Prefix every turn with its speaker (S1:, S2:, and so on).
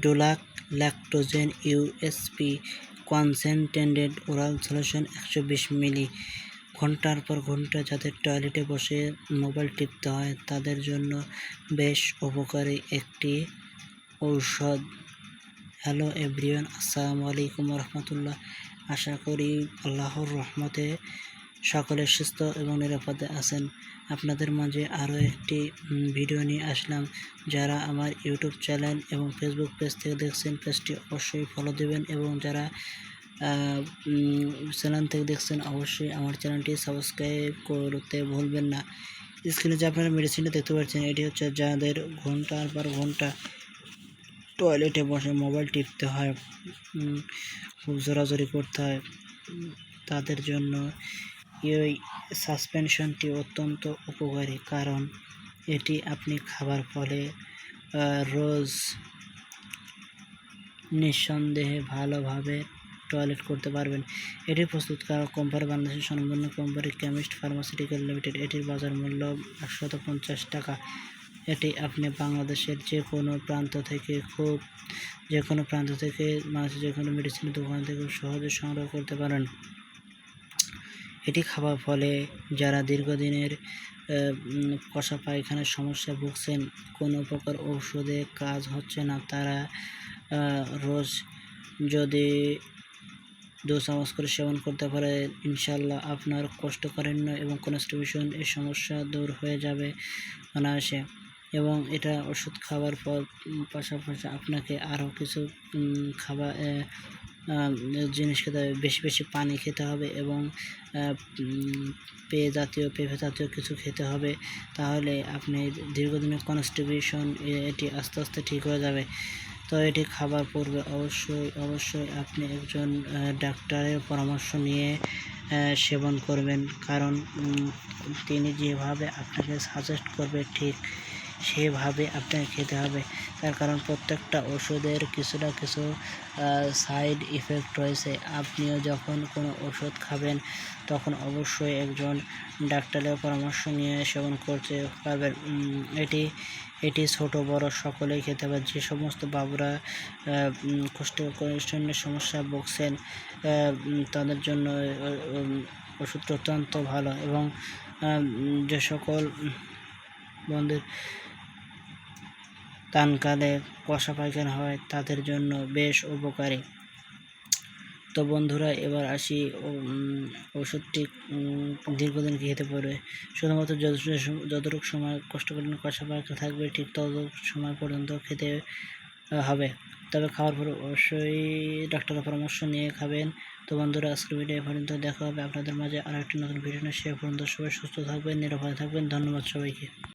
S1: ডোলাক Lactogen USP concentrated oral solution একশো বিশ মিলি ঘণ্টার পর ঘণ্টা যাদের টয়লেটে বসে মোবাইল টিপতে হয়, তাদের জন্য বেশ উপকারী একটি ঔষধ। হ্যালো এভরিওয়ান, আসসালামু আলাইকুম রহমতুল্লাহ। আশা করি আল্লাহর রহমতে সকলে সুস্থ এবং নিরাপদে আছেন। আপনাদের মাঝে আরও একটি ভিডিও নিয়ে আসলাম। যারা আমার ইউটিউব চ্যানেল এবং ফেসবুক পেজ থেকে দেখছেন, পেজটি অবশ্যই ফলো দেবেন এবং যারা চ্যানেল থেকে দেখছেন, অবশ্যই আমার চ্যানেলটি সাবস্ক্রাইব করতে ভুলবেন না। স্ক্রিনে যে আপনারা মেডিসিনটা দেখতে পাচ্ছেন, এটি হচ্ছে যাদের ঘণ্টার পর ঘণ্টা টয়লেটে বসে মোবাইল টিপতে হয় খুব জোরাজোরি করতে হয়, তাদের জন্য এই সাসপেনশনটি অত্যন্ত উপকারী কারণ এটি আপনি খাবার ফলে রোজ নিঃসন্দেহে ভালোভাবে টয়লেট করতে পারবেন। এটি প্রস্তুতকারক কোম্পানি বাংলাদেশের স্বনামধন্য কোম্পানি কেমিস্ট ফার্মাসিউটিক্যাল লিমিটেড। এটির বাজার মূল্য একশত পঞ্চাশ টাকা। এটি আপনি বাংলাদেশের যে কোনো প্রান্ত থেকে খুব যে কোনো প্রান্ত থেকে মানুষের যে কোনো মেডিসিনের দোকান থেকে সহজে সংগ্রহ করতে পারেন। এটি খাওয়ার ফলে যারা দীর্ঘদিনের কষা পায়খানার সমস্যা ভুগছেন, কোনো প্রকার ঔষধে কাজ হচ্ছে না, তারা রোজ যদি দু চামচ করে সেবন করতে পারে ইনশাল্লাহ আপনার কোষ্ঠকাঠিন্য এবং কনস্টিটিউশন এই সমস্যা দূর হয়ে যাবে অনায়াসে। এবং এটা ওষুধ খাওয়ার পর পাশাপাশি আপনাকে আরও কিছু খাবার জিনিস খেতে হবে বেশি বেশি পানি খেতে হবে এবং পেয়ে জাতীয়, পেঁপে জাতীয় কিছু খেতে হবে। তাহলে আপনি দীর্ঘদিনের কনস্টিটিউশন এটি আস্তে আস্তে ঠিক হয়ে যাবে। তো এটি খাবার পূর্বে অবশ্যই অবশ্যই আপনি একজন ডাক্তারের পরামর্শ নিয়ে সেবন করবেন। কারণ তিনি যেভাবে আপনাকে সাজেস্ট করবে ঠিক সেভাবে আপনাকে খেতে হবে। তার কারণ প্রত্যেকটা ওষুধের কিছু না কিছু সাইড ইফেক্ট রয়েছে। আপনিও যখন কোনো ওষুধ খাবেন, তখন অবশ্যই একজন ডাক্তারের পরামর্শ নিয়ে সেবন করতে পারবেন। এটি এটি ছোট, বড় সকলেই খেতে পারে। যে সমস্ত বাবুরা কোষ্ঠকাঠিন্যের সমস্যা ভুগছেন তাদের জন্য ওষুধটা অত্যন্ত ভালো। এবং যে সকল বন্ধুর টানকালে কষা পায়খানা হয়, তাদের জন্য বেশ উপকারী। তো বন্ধুরা, এবার আসি ওষুধটি দীর্ঘদিন খেতে পারবে শুধুমাত্র যত যতটুকু সময় কষ্ট কষ্টকালীন কষা পায়খানা থাকবে, ঠিক তত সময় পর্যন্ত খেতে হবে। তবে খাওয়ার পর অবশ্যই ডাক্তারের পরামর্শ নিয়ে খাবেন। তো বন্ধুরা, আজকের ভিডিও পর্যন্ত দেখা হবে। আপনাদের মাঝে আর একটি নতুন ভিডিও নিয়ে, সে পর্যন্ত সবাই সুস্থ থাকবেন, নিরাপদে থাকবেন। ধন্যবাদ সবাইকে।